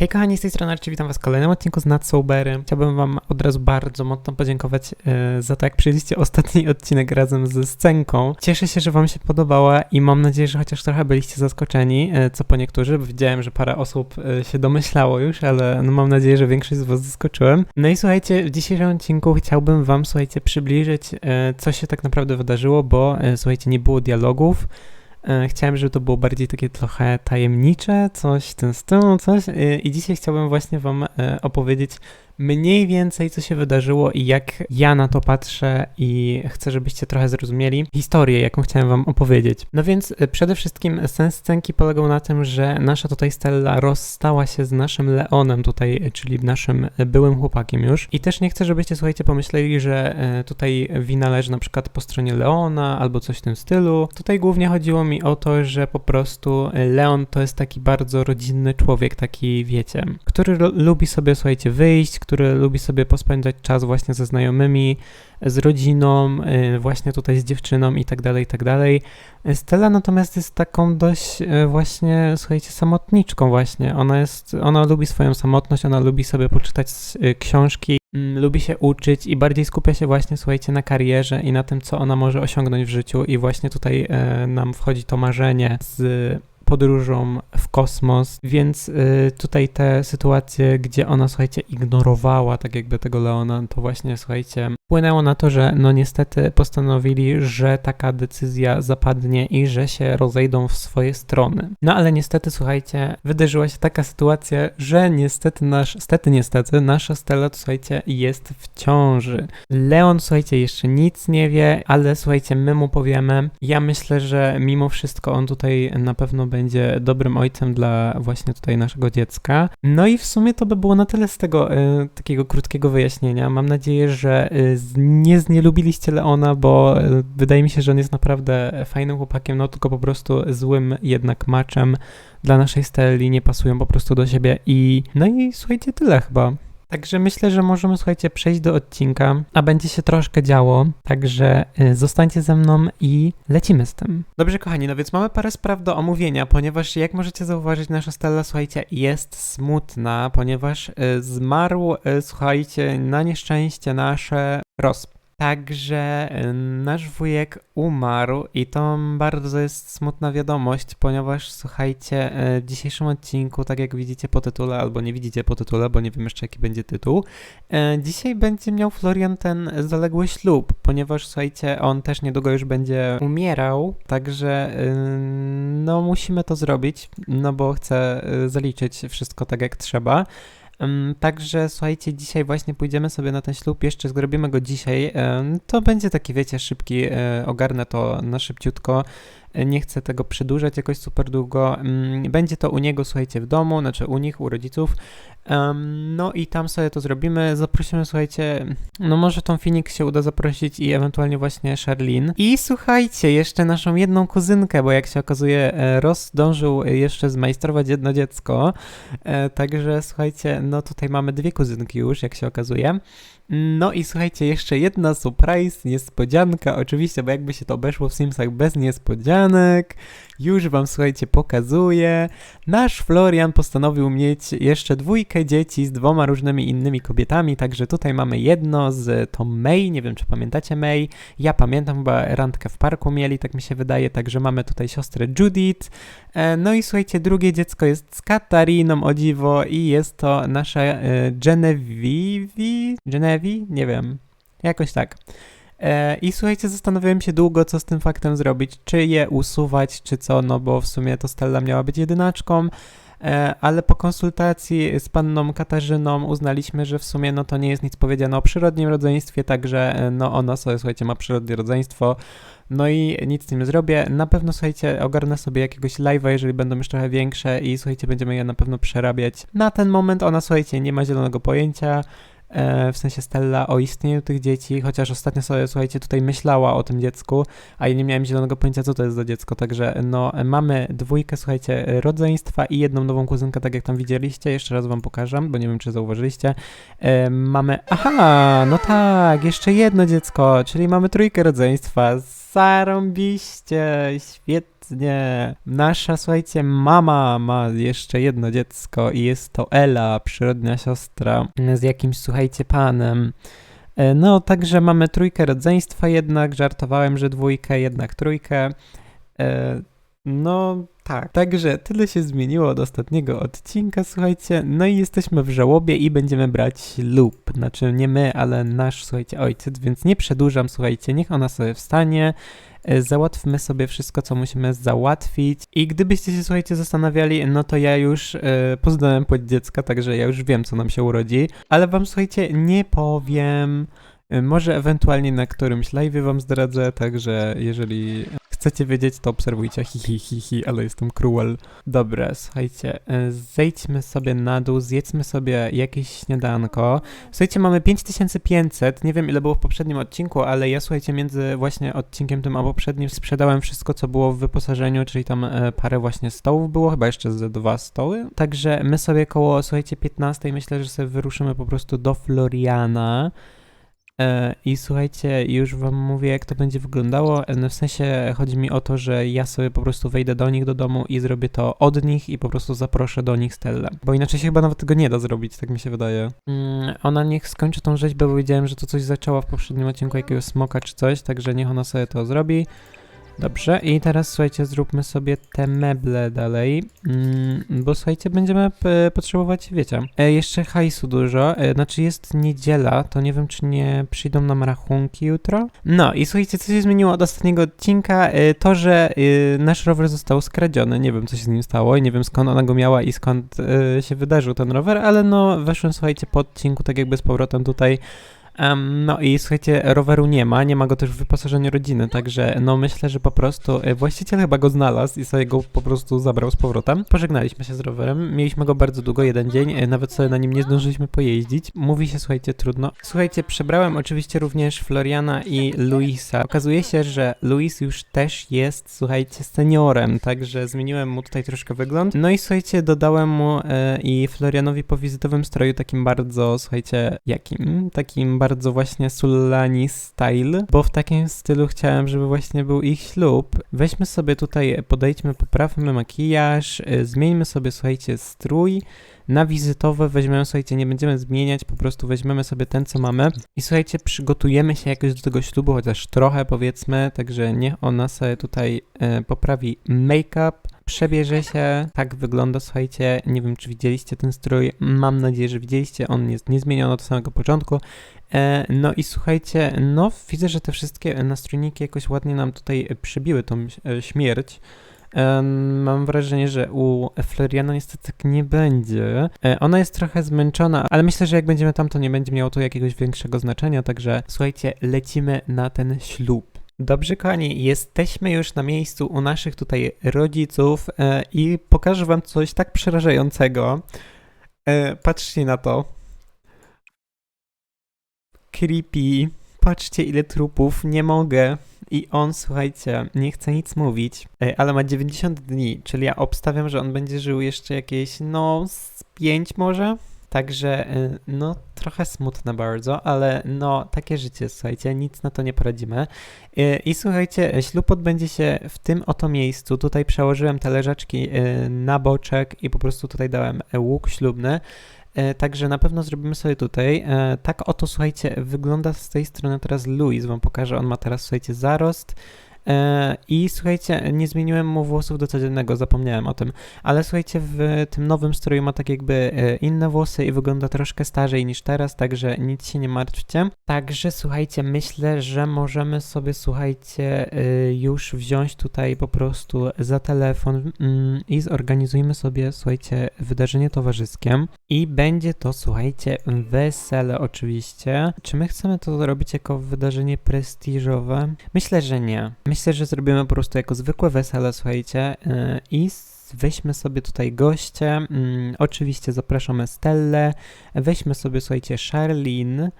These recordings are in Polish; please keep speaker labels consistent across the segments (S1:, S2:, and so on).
S1: Hej kochani, z tej strony Archie, witam was w kolejnym odcinku z Nad Sobery. Chciałbym wam od razu bardzo mocno podziękować e, za to, jak przyjęliście ostatni odcinek razem ze scenką. Cieszę się, że wam się podobała i mam nadzieję, że chociaż trochę byliście zaskoczeni, e, co po niektórzy, bo widziałem, że parę osób e, się domyślało już, ale no, mam nadzieję, że większość z was zaskoczyłem. No i słuchajcie, w dzisiejszym odcinku chciałbym wam, słuchajcie, przybliżyć, co się tak naprawdę wydarzyło, bo słuchajcie, nie było dialogów. E, Chciałem, żeby to było bardziej takie trochę tajemnicze, coś w tym stylu, coś. E, I dzisiaj chciałbym właśnie Wam e, opowiedzieć mniej więcej, co się wydarzyło i jak ja na to patrzę i chcę, żebyście trochę zrozumieli historię, jaką chciałem Wam opowiedzieć. No więc e, przede wszystkim sens scenki polegał na tym, że nasza tutaj Stella rozstała się z naszym Leonem tutaj, e, czyli naszym e, byłym chłopakiem już. I też nie chcę, żebyście, słuchajcie, pomyśleli, że tutaj wina leży na przykład po stronie Leona albo coś w tym stylu. Tutaj głównie chodziło mi o to, że po prostu Leon to jest taki bardzo rodzinny człowiek, taki wiecie, który lu- lubi sobie, słuchajcie, wyjść, który lubi sobie pospędzać czas właśnie ze znajomymi, z rodziną, y, właśnie tutaj z dziewczyną i tak dalej, i tak dalej. Stella natomiast jest taką dość y, właśnie, słuchajcie, samotniczką właśnie. Ona jest, ona lubi swoją samotność, ona lubi sobie poczytać y, książki, mm, lubi się uczyć i bardziej skupia się właśnie, słuchajcie, na karierze i na tym, co ona może osiągnąć w życiu i właśnie tutaj nam wchodzi to marzenie z podróżą w kosmos, więc y, tutaj te sytuacje, gdzie ona, słuchajcie, ignorowała tak jakby tego Leona, to właśnie, słuchajcie, wpłynęło na to, że no niestety postanowili, że taka decyzja zapadnie i że się rozejdą w swoje strony. No ale niestety, słuchajcie, wydarzyła się taka sytuacja, że niestety nasz, stety niestety, nasza Stella, słuchajcie, jest w ciąży. Leon, słuchajcie, jeszcze nic nie wie, ale słuchajcie, my mu powiemy. Ja myślę, że mimo wszystko on tutaj na pewno będzie dobrym ojcem dla właśnie tutaj naszego dziecka. No i w sumie to by było na tyle z tego e, takiego krótkiego wyjaśnienia. Mam nadzieję, że z, nie znielubiliście Leona, bo e, wydaje mi się, że on jest naprawdę fajnym chłopakiem, no tylko po prostu złym jednak maczem dla naszej Stelli, nie pasują po prostu do siebie i no i słuchajcie, tyle chyba. Także myślę, że możemy, słuchajcie, przejść do odcinka, a będzie się troszkę działo, także y, zostańcie ze mną i lecimy z tym. Dobrze, kochani, no więc mamy parę spraw do omówienia, ponieważ jak możecie zauważyć, nasza Stella, słuchajcie, jest smutna, ponieważ y, zmarł, y, słuchajcie, na nieszczęście nasze Ros. Także y, nasz wujek umarł i to bardzo jest smutna wiadomość, ponieważ słuchajcie, y, w dzisiejszym odcinku, tak jak widzicie po tytule, albo nie widzicie po tytule, bo nie wiem jeszcze jaki będzie tytuł, y, dzisiaj będzie miał Florian ten zaległy ślub, ponieważ słuchajcie, on też niedługo już będzie umierał, także no musimy to zrobić, no bo chcę zaliczyć wszystko tak jak trzeba. Także słuchajcie, dzisiaj właśnie pójdziemy sobie na ten ślub, jeszcze zrobimy go dzisiaj. To będzie taki, wiecie, szybki, e, ogarnę to na szybciutko. E, Nie chcę tego przedłużać jakoś super długo. Będzie to u niego, słuchajcie, w domu, znaczy u nich, u rodziców. Ym, No i tam sobie to zrobimy. Zaprosimy, słuchajcie, no może tą Phoenix się uda zaprosić i ewentualnie właśnie Charlene. I słuchajcie, jeszcze naszą jedną kuzynkę, bo jak się okazuje, e, Ross dążył jeszcze zmajstrować jedno dziecko. E, Także słuchajcie, no tutaj mamy dwie kuzynki już, jak się okazuje. No i słuchajcie, jeszcze jedna surprise, niespodzianka, oczywiście, bo jakby się to obeszło w Simsach bez niespodzianek. Już wam, słuchajcie, pokazuję. Nasz Florian postanowił mieć jeszcze dwójkę dzieci z dwoma różnymi innymi kobietami, także tutaj mamy jedno z tą May, nie wiem czy pamiętacie May. Ja pamiętam, chyba randkę w parku mieli, tak mi się wydaje, także mamy tutaj siostrę Judith. E, No i słuchajcie, drugie dziecko jest z Katariną, o dziwo, i jest to nasza e, Genevieve, Genevieve? Nie wiem, jakoś tak. E, I słuchajcie, zastanawiałem się długo, co z tym faktem zrobić, czy je usuwać, czy co, no bo w sumie to Stella miała być jedynaczką, ale po konsultacji z panną Katarzyną uznaliśmy, że w sumie no to nie jest nic powiedziane o przyrodnim rodzeństwie, także e, no ona sobie, słuchajcie, ma przyrodnie rodzeństwo, no i nic z tym nie zrobię. Na pewno, słuchajcie, ogarnę sobie jakiegoś live'a, jeżeli będą już trochę większe i słuchajcie, będziemy je na pewno przerabiać. Na ten moment ona, słuchajcie, nie ma zielonego pojęcia, e, w sensie Stella, o istnieniu tych dzieci, chociaż ostatnio sobie, słuchajcie, tutaj myślała o tym dziecku, a ja nie miałem zielonego pojęcia, co to jest za dziecko, także no, mamy dwójkę, słuchajcie, rodzeństwa i jedną nową kuzynkę, tak jak tam widzieliście, jeszcze raz wam pokażę, bo nie wiem, czy zauważyliście. E, mamy, aha, no tak, jeszcze jedno dziecko, czyli mamy trójkę rodzeństwa, zarąbiście, świetnie obecnie nasza, słuchajcie, mama ma jeszcze jedno dziecko i jest to Ela, przyrodnia siostra z jakimś, słuchajcie, panem. E, No, także mamy trójkę rodzeństwa jednak, żartowałem, że dwójkę, jednak trójkę. E, No, tak. Także tyle się zmieniło od ostatniego odcinka, słuchajcie. No i jesteśmy w żałobie i będziemy brać ślub. Znaczy nie my, ale nasz, słuchajcie, ojciec, więc nie przedłużam, słuchajcie, niech ona sobie wstanie. E, Załatwmy sobie wszystko, co musimy załatwić. I gdybyście się, słuchajcie, zastanawiali, no to ja już e, poznałem płeć dziecka, także ja już wiem, co nam się urodzi. Ale wam, słuchajcie, nie powiem. E, Może ewentualnie na którymś live wam zdradzę, także jeżeli chcecie wiedzieć, to obserwujcie. Hi, hi, hi, hi, ale jestem cruel. Dobra, słuchajcie, e, zejdźmy sobie na dół, zjedzmy sobie jakieś śniadanko. Słuchajcie, mamy 5500, nie wiem ile było w poprzednim odcinku, ale ja, słuchajcie, między właśnie odcinkiem tym a poprzednim sprzedałem wszystko, co było w wyposażeniu, czyli tam e, parę właśnie stołów było, chyba jeszcze ze dwa stoły. Także my sobie koło, słuchajcie, 15 myślę, że sobie wyruszymy po prostu do Floriana. E, I słuchajcie, już wam mówię, jak to będzie wyglądało. E, no W sensie chodzi mi o to, że ja sobie po prostu wejdę do nich do domu i zrobię to od nich i po prostu zaproszę do nich Stellę. Bo inaczej się chyba nawet tego nie da zrobić, tak mi się wydaje. Mm, ona niech skończy tą rzeźbę, bo widziałem, że to coś zaczęła w poprzednim odcinku jakiegoś smoka czy coś, także niech ona sobie to zrobi. Dobrze, i teraz słuchajcie, zróbmy sobie te meble dalej, mm, bo słuchajcie, będziemy p- potrzebować, wiecie, e, jeszcze hajsu dużo, e, znaczy jest niedziela, to nie wiem, czy nie przyjdą nam rachunki jutro. No i słuchajcie, co się zmieniło od ostatniego odcinka, e, to, że e, nasz rower został skradziony, nie wiem, co się z nim stało i nie wiem, skąd ona go miała i skąd e, się wydarzył ten rower, ale no, weszłem, słuchajcie, po odcinku, tak jakby z powrotem tutaj Em, no i słuchajcie, roweru nie ma, nie ma go też w wyposażeniu rodziny, także no myślę, że po prostu e, właściciel chyba go znalazł i sobie go po prostu zabrał z powrotem. Pożegnaliśmy się z rowerem, mieliśmy go bardzo długo, jeden dzień, e, nawet sobie na nim nie zdążyliśmy pojeździć. Mówi się, słuchajcie, trudno. Słuchajcie, przebrałem oczywiście również Floriana i Luisa. Okazuje się, że Luis już też jest, słuchajcie, seniorem, także zmieniłem mu tutaj troszkę wygląd. No i słuchajcie, dodałem mu e, i Florianowi po wizytowym stroju takim bardzo, słuchajcie, jakim? Takim bardzo właśnie Sulani style, bo w takim stylu chciałem, żeby właśnie był ich ślub. Weźmy sobie tutaj, podejdźmy, poprawmy makijaż, y, zmieńmy sobie, słuchajcie, strój. Na wizytowe weźmiemy, słuchajcie, nie będziemy zmieniać, po prostu weźmiemy sobie ten, co mamy i słuchajcie, przygotujemy się jakoś do tego ślubu, chociaż trochę powiedzmy, także niech ona sobie tutaj e, poprawi make-up, przebierze się, tak wygląda, słuchajcie, nie wiem, czy widzieliście ten strój, mam nadzieję, że widzieliście, on jest niezmieniony od samego początku, E, No i słuchajcie, no widzę, że te wszystkie nastrojniki jakoś ładnie nam tutaj przybiły tą e, śmierć. E, Mam wrażenie, że u Floriana niestety tak nie będzie. Ona jest trochę zmęczona, ale myślę, że jak będziemy tam, to nie będzie miało to jakiegoś większego znaczenia, także słuchajcie, lecimy na ten ślub. Dobrze, kochani, jesteśmy już na miejscu u naszych tutaj rodziców e, i pokażę wam coś tak przerażającego. E, Patrzcie na to creepy. Patrzcie ile trupów, nie mogę. I on, słuchajcie, nie chce nic mówić, Ej, ale ma 90 dni, czyli ja obstawiam, że on będzie żył jeszcze jakieś, no, z 5 może? Także, y, no, trochę smutne bardzo, ale no, takie życie, słuchajcie, nic na to nie poradzimy. Y, I słuchajcie, ślub odbędzie się w tym oto miejscu. Tutaj przełożyłem leżaczki y, na boczek i po prostu tutaj dałem e, łuk ślubny. E, Także na pewno zrobimy sobie tutaj. E, Tak oto, słuchajcie, wygląda z tej strony teraz Louis. Wam pokażę, on ma teraz, słuchajcie, zarost. E, I słuchajcie, nie zmieniłem mu włosów do codziennego, zapomniałem o tym. Ale słuchajcie, w tym nowym stroju ma tak jakby e, inne włosy i wygląda troszkę starzej niż teraz, także nic się nie martwcie. Także słuchajcie, myślę, że możemy sobie, słuchajcie, e, już wziąć tutaj po prostu za telefon mm, i zorganizujmy sobie, słuchajcie, wydarzenie towarzyskie. I będzie to, słuchajcie, wesele oczywiście. Czy my chcemy to zrobić jako wydarzenie prestiżowe? Myślę, że nie. Myślę, że zrobimy po prostu jako zwykłe wesele, słuchajcie, yy, i weźmy sobie tutaj goście. Mm, oczywiście zapraszamy Stellę. Weźmy sobie, słuchajcie, Charlene.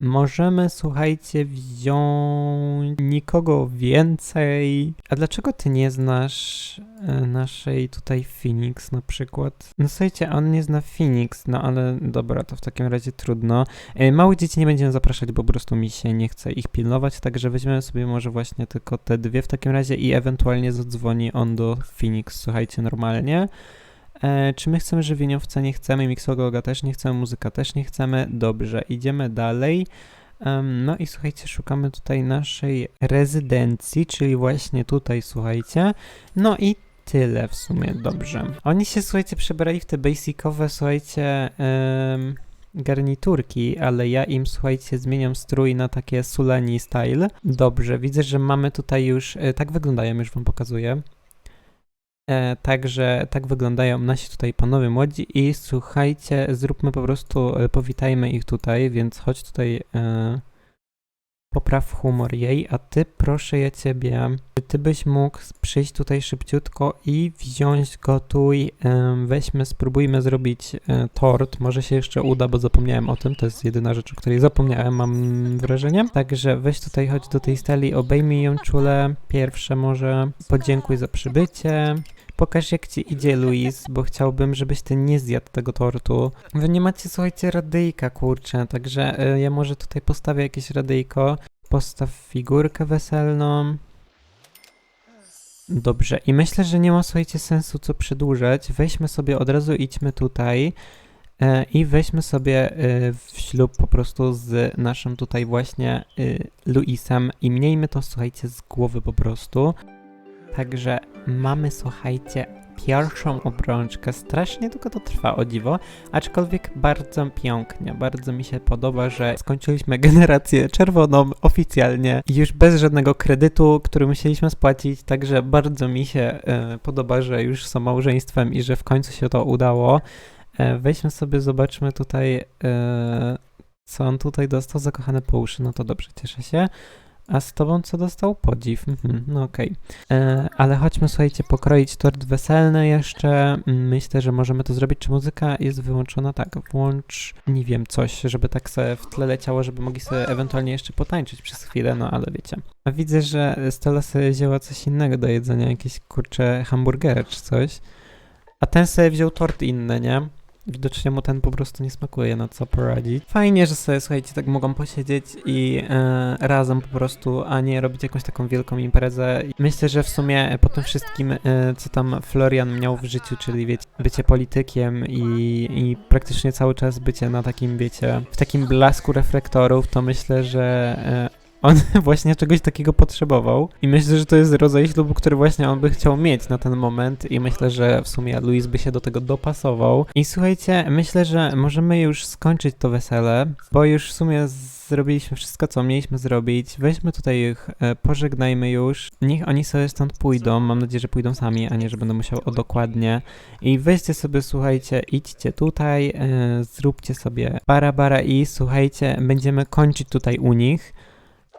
S1: Możemy, słuchajcie, wziąć nikogo więcej. A dlaczego ty nie znasz e, naszej tutaj Phoenix na przykład? No słuchajcie, on nie zna Phoenix, no ale dobra, to w takim razie trudno. E, Małych dzieci nie będziemy zapraszać, bo po prostu mi się nie chce ich pilnować, także weźmiemy sobie może właśnie tylko te dwie w takim razie i ewentualnie zadzwoni on do Phoenix, słuchajcie, normalnie. E, czy my chcemy żywieniowca? Nie chcemy, miksogoga też nie chcemy, muzyka też nie chcemy. Dobrze, idziemy dalej. Em, no i słuchajcie, szukamy tutaj naszej rezydencji, czyli właśnie tutaj, słuchajcie. No i tyle w sumie, dobrze. Oni się, słuchajcie, przebrali w te basicowe, słuchajcie, em, garniturki, ale ja im, słuchajcie, zmieniam strój na takie Sulani style. Dobrze, widzę, że mamy tutaj już, e, tak wyglądają, już wam pokazuję. E, także tak wyglądają nasi tutaj panowie młodzi i słuchajcie, zróbmy po prostu, e, powitajmy ich tutaj, więc chodź tutaj, e, popraw humor jej, a ty proszę ja ciebie, czy ty byś mógł przyjść tutaj szybciutko i wziąć, gotuj, weźmy, spróbujmy zrobić e, tort, może się jeszcze uda, bo zapomniałem o tym, to jest jedyna rzecz, o której zapomniałem, mam wrażenie, także weź tutaj, chodź do tej steli, obejmij ją czule, pierwsze może, podziękuj za przybycie, Pokaż jak ci idzie, Luis, bo chciałbym, żebyś ty nie zjadł tego tortu. Wy nie macie, słuchajcie, radyjka, kurczę, także y, ja może tutaj postawię jakieś radyjko. Postaw figurkę weselną. Dobrze, i myślę, że nie ma, słuchajcie, sensu co przedłużać. Weźmy sobie, od razu idźmy tutaj e, i weźmy sobie e, w ślub po prostu z naszym tutaj właśnie e, Luisem i miejmy to, słuchajcie, z głowy po prostu. Także mamy, słuchajcie, pierwszą obrączkę. Strasznie długo to trwa, o dziwo, aczkolwiek bardzo pięknie. Bardzo mi się podoba, że skończyliśmy generację czerwoną oficjalnie, już bez żadnego kredytu, który musieliśmy spłacić, także bardzo mi się e, podoba, że już są małżeństwem i że w końcu się to udało. E, weźmy sobie, zobaczmy tutaj, e, co on tutaj dostał, zakochane po uszy, no to dobrze, cieszę się. A z tobą co dostał? Podziw. Mhm, no okej. E, Ale chodźmy, słuchajcie, pokroić tort weselny jeszcze. Mm, Myślę, że możemy to zrobić. Czy muzyka jest wyłączona? Tak, włącz, nie wiem, coś, żeby tak sobie w tle leciało, żeby mogli sobie ewentualnie jeszcze potańczyć przez chwilę, no ale wiecie. A widzę, że Stella sobie wzięła coś innego do jedzenia, jakieś kurcze hamburgery czy coś. A ten sobie wziął tort inny, nie? Widocznie mu ten po prostu nie smakuje, na co poradzić. Fajnie, że sobie, słuchajcie, tak mogą posiedzieć i e, razem po prostu, a nie robić jakąś taką wielką imprezę. Myślę, że w sumie po tym wszystkim, e, co tam Florian miał w życiu, czyli wiecie, bycie politykiem i, i praktycznie cały czas bycie na takim, wiecie, w takim blasku reflektorów, to myślę, że e, on właśnie czegoś takiego potrzebował i myślę, że to jest rodzaj ślubu, który właśnie on by chciał mieć na ten moment i myślę, że w sumie Luis by się do tego dopasował. I słuchajcie, myślę, że możemy już skończyć to wesele, bo już w sumie zrobiliśmy wszystko, co mieliśmy zrobić. Weźmy tutaj ich, e, pożegnajmy już. Niech oni sobie stąd pójdą. Mam nadzieję, że pójdą sami, a nie, że będę musiał o dokładnie. I weźcie sobie, słuchajcie, idźcie tutaj, e, zróbcie sobie bara bara i słuchajcie, będziemy kończyć tutaj u nich.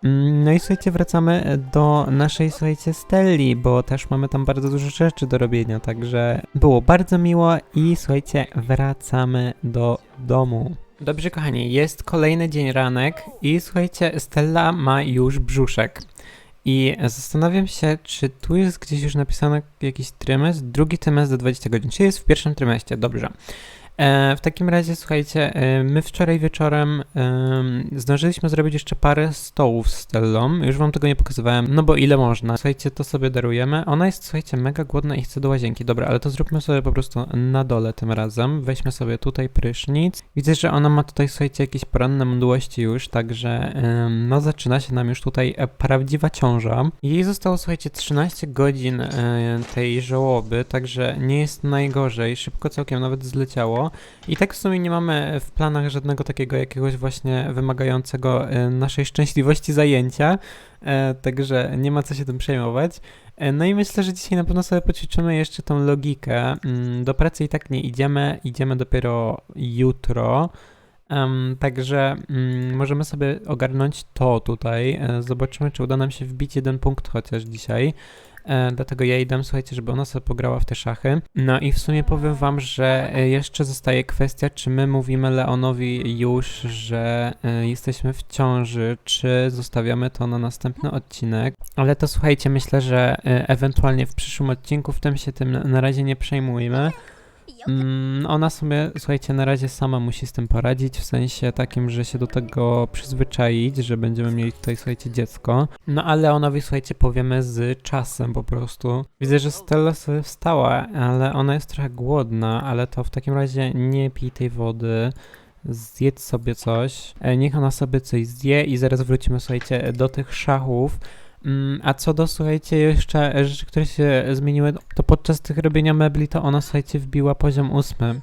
S1: Mm, No i słuchajcie, wracamy do naszej, słuchajcie, Stelli, bo też mamy tam bardzo dużo rzeczy do robienia, także było bardzo miło i słuchajcie, wracamy do domu. Dobrze, kochani, jest kolejny dzień ranek i słuchajcie, Stella ma już brzuszek. I zastanawiam się, czy tu jest gdzieś już napisane jakiś trymestr, drugi trymestr do 20 godzin, czy jest w pierwszym trymestrze, dobrze. E, w takim razie, słuchajcie, e, my wczoraj wieczorem em, zdążyliśmy zrobić jeszcze parę stołów z Stellą. Już wam tego nie pokazywałem, no bo ile można. Słuchajcie, to sobie darujemy. Ona jest, słuchajcie, mega głodna i chce do łazienki. Dobra, ale to zróbmy sobie po prostu na dole tym razem. Weźmy sobie tutaj prysznic. Widzę, że ona ma tutaj, słuchajcie, jakieś poranne mdłości już, także no zaczyna się nam już tutaj e, prawdziwa ciąża. Jej zostało, słuchajcie, 13 godzin tej żałoby, także nie jest najgorzej. Szybko całkiem nawet zleciało. I tak w sumie nie mamy w planach żadnego takiego jakiegoś właśnie wymagającego e, naszej szczęśliwości zajęcia, e, także nie ma co się tym przejmować. E, No i myślę, że dzisiaj na pewno sobie poćwiczymy jeszcze tą logikę. Mm, Do pracy i tak nie idziemy, idziemy dopiero jutro. Em, także mm, możemy sobie ogarnąć to tutaj. E, Zobaczymy, czy uda nam się wbić jeden punkt chociaż dzisiaj. e, dlatego ja dam, słuchajcie, żeby ona sobie pograła w te szachy. No i w sumie powiem wam, że e, jeszcze zostaje kwestia, czy my mówimy Leonowi już, że jesteśmy w ciąży, czy zostawiamy to na następny odcinek. Ale to słuchajcie, myślę, że ewentualnie w przyszłym odcinku w tym się tym na razie nie przejmujmy. Mm, ona sobie, słuchajcie, na razie sama musi z tym poradzić, w sensie takim, że się do tego przyzwyczaić, że będziemy mieli tutaj, słuchajcie, dziecko. No ale Leonowi, słuchajcie, powiemy z czasem po prostu. Widzę, że Stella sobie wstała, ale ona jest trochę głodna, ale to w takim razie nie pij tej wody. Zjedz sobie coś, e, niech ona sobie coś zje i zaraz wrócimy, słuchajcie, do tych szachów. Mm, A co do, słuchajcie, jeszcze rzeczy, które się zmieniły, to podczas tych robienia mebli to ona, słuchajcie, wbiła poziom ósmy.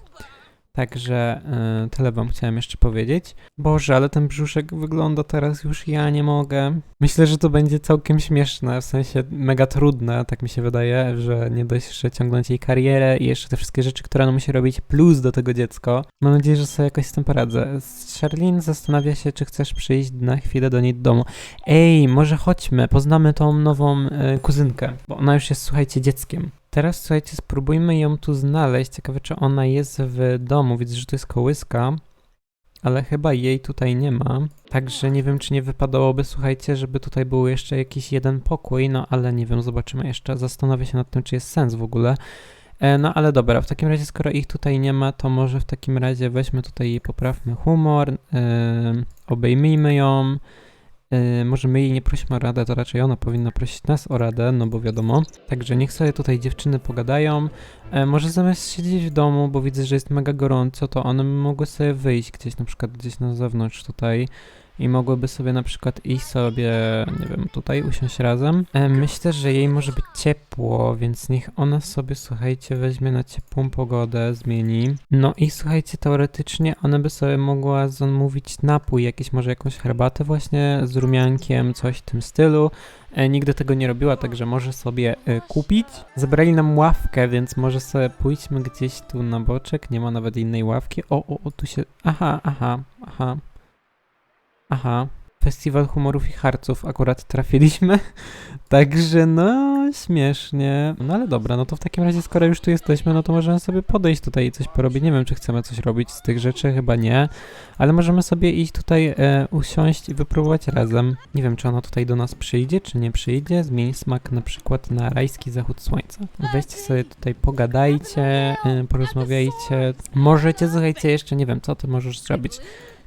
S1: Także y, tyle wam chciałem jeszcze powiedzieć. Boże, ale ten brzuszek wygląda teraz już ja nie mogę. Myślę, że to będzie całkiem śmieszne, w sensie mega trudne, tak mi się wydaje, że nie dość, że ciągnąć jej karierę i jeszcze te wszystkie rzeczy, które ona musi robić, plus do tego dziecko. Mam nadzieję, że sobie jakoś z tym poradzę. Charlene zastanawia się, czy chcesz przyjść na chwilę do niej do domu. Ej, może chodźmy, poznamy tą nową y, kuzynkę, bo ona już jest, słuchajcie, dzieckiem. Teraz, słuchajcie, spróbujmy ją tu znaleźć. Ciekawe, czy ona jest w domu. Widzę, że to jest kołyska, ale chyba jej tutaj nie ma. Także nie wiem, czy nie wypadałoby, słuchajcie, żeby tutaj był jeszcze jakiś jeden pokój, no ale nie wiem, zobaczymy jeszcze. Zastanowię się nad tym, czy jest sens w ogóle. E, no ale dobra, w takim razie, skoro ich tutaj nie ma, to może w takim razie weźmy tutaj i poprawmy humor, e, obejmijmy ją. Yy, może my jej nie prosimy o radę, to raczej ona powinna prosić nas o radę, no bo wiadomo. Także niech sobie tutaj dziewczyny pogadają. E, może zamiast siedzieć w domu, bo widzę, że jest mega gorąco, to one mogły sobie wyjść gdzieś, na przykład gdzieś na zewnątrz tutaj. I mogłyby sobie na przykład iść sobie, nie wiem, tutaj usiąść razem. E, myślę, że jej może być ciepło, więc niech ona sobie, słuchajcie, weźmie na ciepłą pogodę, zmieni. No i słuchajcie, teoretycznie ona by sobie mogła zamówić napój, jakiś może jakąś herbatę właśnie z rumiankiem, coś w tym stylu. E, nigdy tego nie robiła, także może sobie e, kupić. Zabrali nam ławkę, więc może sobie pójdźmy gdzieś tu na boczek. Nie ma nawet innej ławki. O, o, o, tu się. Aha, aha, aha. Aha. Festiwal humorów i harców akurat trafiliśmy. Także no, śmiesznie. No ale dobra, no to w takim razie, skoro już tu jesteśmy, no to możemy sobie podejść tutaj i coś porobić. Nie wiem, czy chcemy coś robić z tych rzeczy, chyba nie. Ale możemy sobie iść tutaj, e, usiąść i wypróbować razem. Nie wiem, czy ona tutaj do nas przyjdzie, czy nie przyjdzie. Zmień smak na przykład na rajski zachód słońca. Weźcie sobie tutaj, pogadajcie, e, porozmawiajcie. Możecie, słuchajcie, jeszcze nie wiem, co ty możesz zrobić.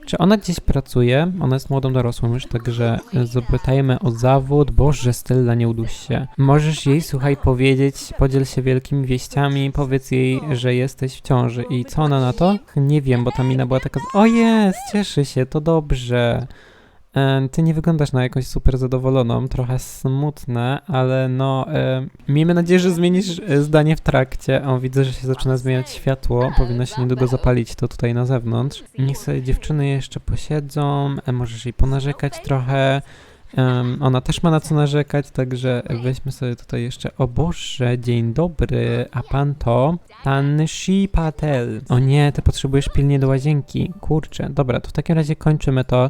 S1: Czy ona gdzieś pracuje? Ona jest młodą dorosłą już, także zapytajmy o zawód. Boże, Stella, nie uduś się. Możesz jej, słuchaj, powiedzieć, podziel się wielkimi wieściami, powiedz jej, że jesteś w ciąży. I co ona na to? Nie wiem, bo ta mina była taka, z- o jest, cieszy się, to dobrze. E, Ty nie wyglądasz na jakąś super zadowoloną, trochę smutne, ale no, e, miejmy nadzieję, że zmienisz e, zdanie w trakcie. O, widzę, że się zaczyna zmieniać światło, powinno się niedługo zapalić to tutaj na zewnątrz. Niech sobie dziewczyny jeszcze posiedzą, możesz jej ponarzekać trochę. Em, ona też ma na co narzekać, także weźmy sobie tutaj jeszcze. O Boże, dzień dobry, a pan to? Pan Shi Patel. O nie, ty potrzebujesz pilnie do łazienki. Kurczę, dobra, to w takim razie kończymy to.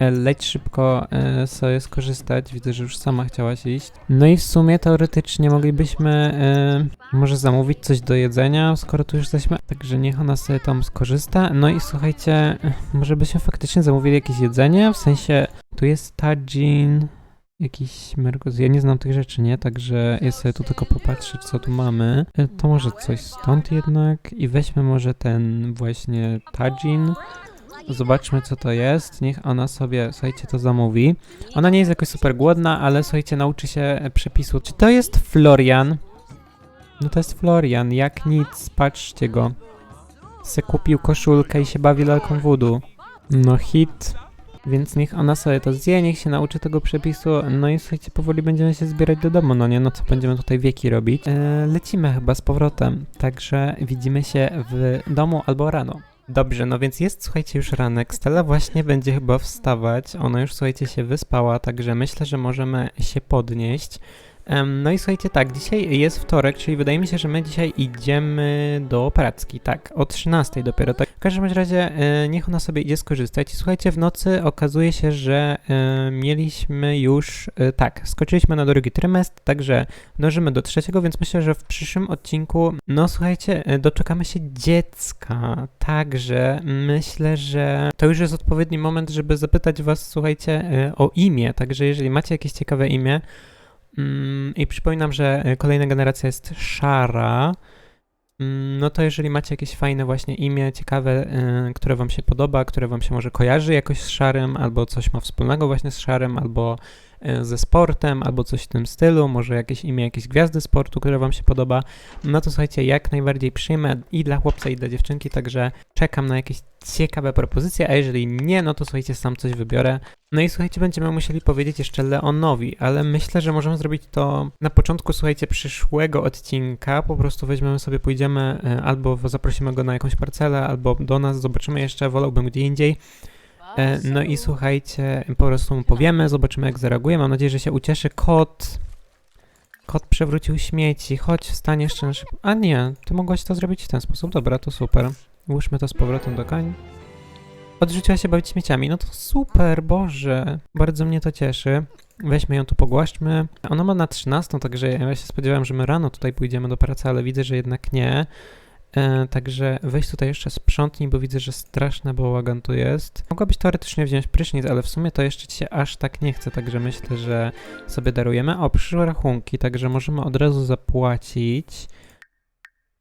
S1: E, Leć szybko e, sobie skorzystać. Widzę, że już sama chciałaś iść. No i w sumie teoretycznie moglibyśmy e, może zamówić coś do jedzenia, skoro tu już jesteśmy. Także niech ona sobie tam skorzysta. No i słuchajcie, może byśmy faktycznie zamówili jakieś jedzenie, w sensie tu jest tajin, jakiś mergos. Ja nie znam tych rzeczy, nie? Także ja sobie tu tylko popatrzeć, co tu mamy. To może coś stąd jednak i weźmy może ten właśnie tajin. Zobaczmy, co to jest. Niech ona sobie, słuchajcie, to zamówi. Ona nie jest jakoś super głodna, ale słuchajcie, nauczy się e, przepisu. Czy to jest Florian? No to jest Florian, jak nic, patrzcie go. Se kupił koszulkę i się bawi lalką voodoo. No hit. Więc niech ona sobie to zje, niech się nauczy tego przepisu. No i słuchajcie, powoli będziemy się zbierać do domu, no nie? No co będziemy tutaj wieki robić? E, lecimy chyba z powrotem, także widzimy się w domu albo rano. Dobrze, no więc jest, słuchajcie, już ranek. Stella właśnie będzie chyba wstawać. Ona już, słuchajcie, się wyspała, także myślę, że możemy się podnieść. No i słuchajcie, tak, dzisiaj jest wtorek, czyli wydaje mi się, że my dzisiaj idziemy do operacki, tak, o 13 dopiero, tak. W każdym razie e, niech ona sobie idzie skorzystać. I słuchajcie, w nocy okazuje się, że e, mieliśmy już, e, tak, skoczyliśmy na drugi trymestr, także dążymy do trzeciego, więc myślę, że w przyszłym odcinku, no słuchajcie, doczekamy się dziecka, także myślę, że to już jest odpowiedni moment, żeby zapytać was, słuchajcie, o imię, także jeżeli macie jakieś ciekawe imię, I przypominam, że e, kolejna generacja jest szara. Mm, No to jeżeli macie jakieś fajne właśnie imię, ciekawe, y, które wam się podoba, które wam się może kojarzy jakoś z szarym, albo coś ma wspólnego właśnie z szarym, albo ze sportem, albo coś w tym stylu, może jakieś imię jakiejś gwiazdy sportu, które wam się podoba, no to słuchajcie, jak najbardziej przyjmę i dla chłopca, i dla dziewczynki, także czekam na jakieś ciekawe propozycje, a jeżeli nie, no to słuchajcie, sam coś wybiorę. No i słuchajcie, będziemy musieli powiedzieć jeszcze Leonowi, ale myślę, że możemy zrobić to na początku, słuchajcie, przyszłego odcinka. Po prostu weźmiemy sobie, pójdziemy e, albo zaprosimy go na jakąś parcelę, albo do nas, zobaczymy jeszcze, wolałbym gdzie indziej. E, No i słuchajcie, po prostu mu powiemy, zobaczymy jak zareaguje. Mam nadzieję, że się ucieszy. Kot. Kot przewrócił śmieci. Chodź, wstań jeszcze szybko. A nie, ty mogłaś to zrobić w ten sposób. Dobra, to super. Łóżmy to z powrotem do kań. Odrzuciła się bawić śmieciami. No to super, Boże. Bardzo mnie to cieszy. Weźmy ją tu, pogłaszczmy. Ona ma na 13, także ja się spodziewałem, że my rano tutaj pójdziemy do pracy, ale widzę, że jednak nie. E, także weź tutaj jeszcze sprzątnij, bo widzę, że straszny bałagan tu jest. Mogłabyś teoretycznie wziąć prysznic, ale w sumie to jeszcze ci się aż tak nie chce, także myślę, że sobie darujemy. O, przyszły rachunki, także możemy od razu zapłacić.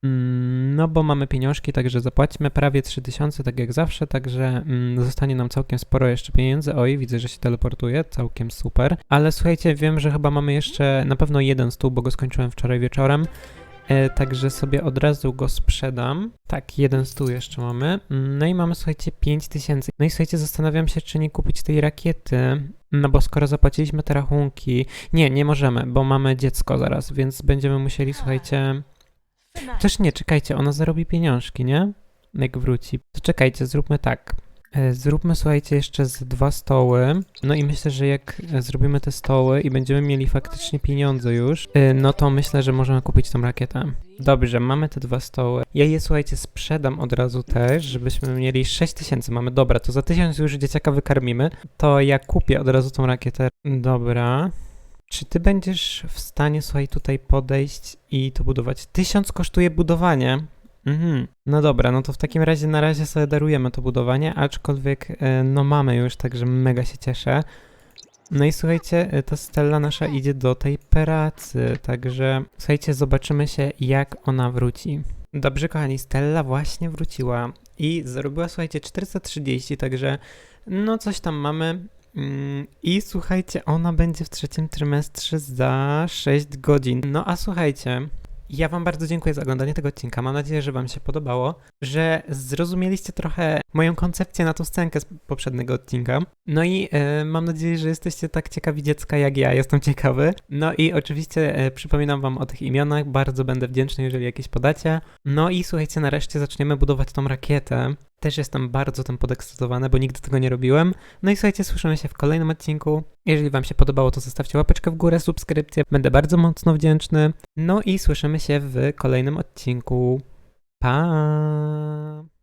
S1: Mm, No bo mamy pieniążki, także zapłaćmy prawie 3000, tak jak zawsze, także mm, zostanie nam całkiem sporo jeszcze pieniędzy. Oj, widzę, że się teleportuje, całkiem super. Ale słuchajcie, wiem, że chyba mamy jeszcze na pewno jeden stół, bo go skończyłem wczoraj wieczorem. E, także sobie od razu go sprzedam. Tak, jeden stół jeszcze mamy. Mm, No i mamy, słuchajcie, 5000. No i słuchajcie, zastanawiam się, czy nie kupić tej rakiety. No bo skoro zapłaciliśmy te rachunki. Nie, nie możemy, bo mamy dziecko zaraz, więc będziemy musieli, słuchajcie. Też nie, czekajcie, ona zarobi pieniążki, nie? Jak wróci. To czekajcie, zróbmy tak. E, Zróbmy, słuchajcie, jeszcze z dwa stoły. No i myślę, że jak e, zrobimy te stoły i będziemy mieli faktycznie pieniądze już, e, no to myślę, że możemy kupić tą rakietę. Dobrze, mamy te dwa stoły. Ja je, słuchajcie, sprzedam od razu też, żebyśmy mieli 6 tysięcy. Mamy, dobra, to za tysiąc już dzieciaka wykarmimy. To ja kupię od razu tą rakietę. Dobra. Czy ty będziesz w stanie, słuchaj, tutaj podejść i to budować? Tysiąc kosztuje budowanie. Mhm. No dobra, no to w takim razie na razie sobie darujemy to budowanie, aczkolwiek e, no mamy już, także mega się cieszę. No i słuchajcie, e, ta Stella nasza idzie do tej pracy, także słuchajcie, zobaczymy się jak ona wróci. Dobrze kochani, Stella właśnie wróciła i zarobiła słuchajcie 430, także no coś tam mamy. Mm, I słuchajcie, ona będzie w trzecim trymestrze za 6 godzin. No a słuchajcie, ja Wam bardzo dziękuję za oglądanie tego odcinka. Mam nadzieję, że Wam się podobało, że zrozumieliście trochę moją koncepcję na tą scenkę z poprzedniego odcinka. No i e, mam nadzieję, że jesteście tak ciekawi dziecka jak ja. Jestem ciekawy. No i oczywiście e, przypominam Wam o tych imionach. Bardzo będę wdzięczny, jeżeli jakieś podacie. No i słuchajcie, nareszcie zaczniemy budować tą rakietę. Też jestem bardzo tym podekscytowany, bo nigdy tego nie robiłem. No i słuchajcie, słyszymy się w kolejnym odcinku. Jeżeli Wam się podobało, to zostawcie łapeczkę w górę, subskrypcję. Będę bardzo mocno wdzięczny. No i słyszymy się w kolejnym odcinku. Pa!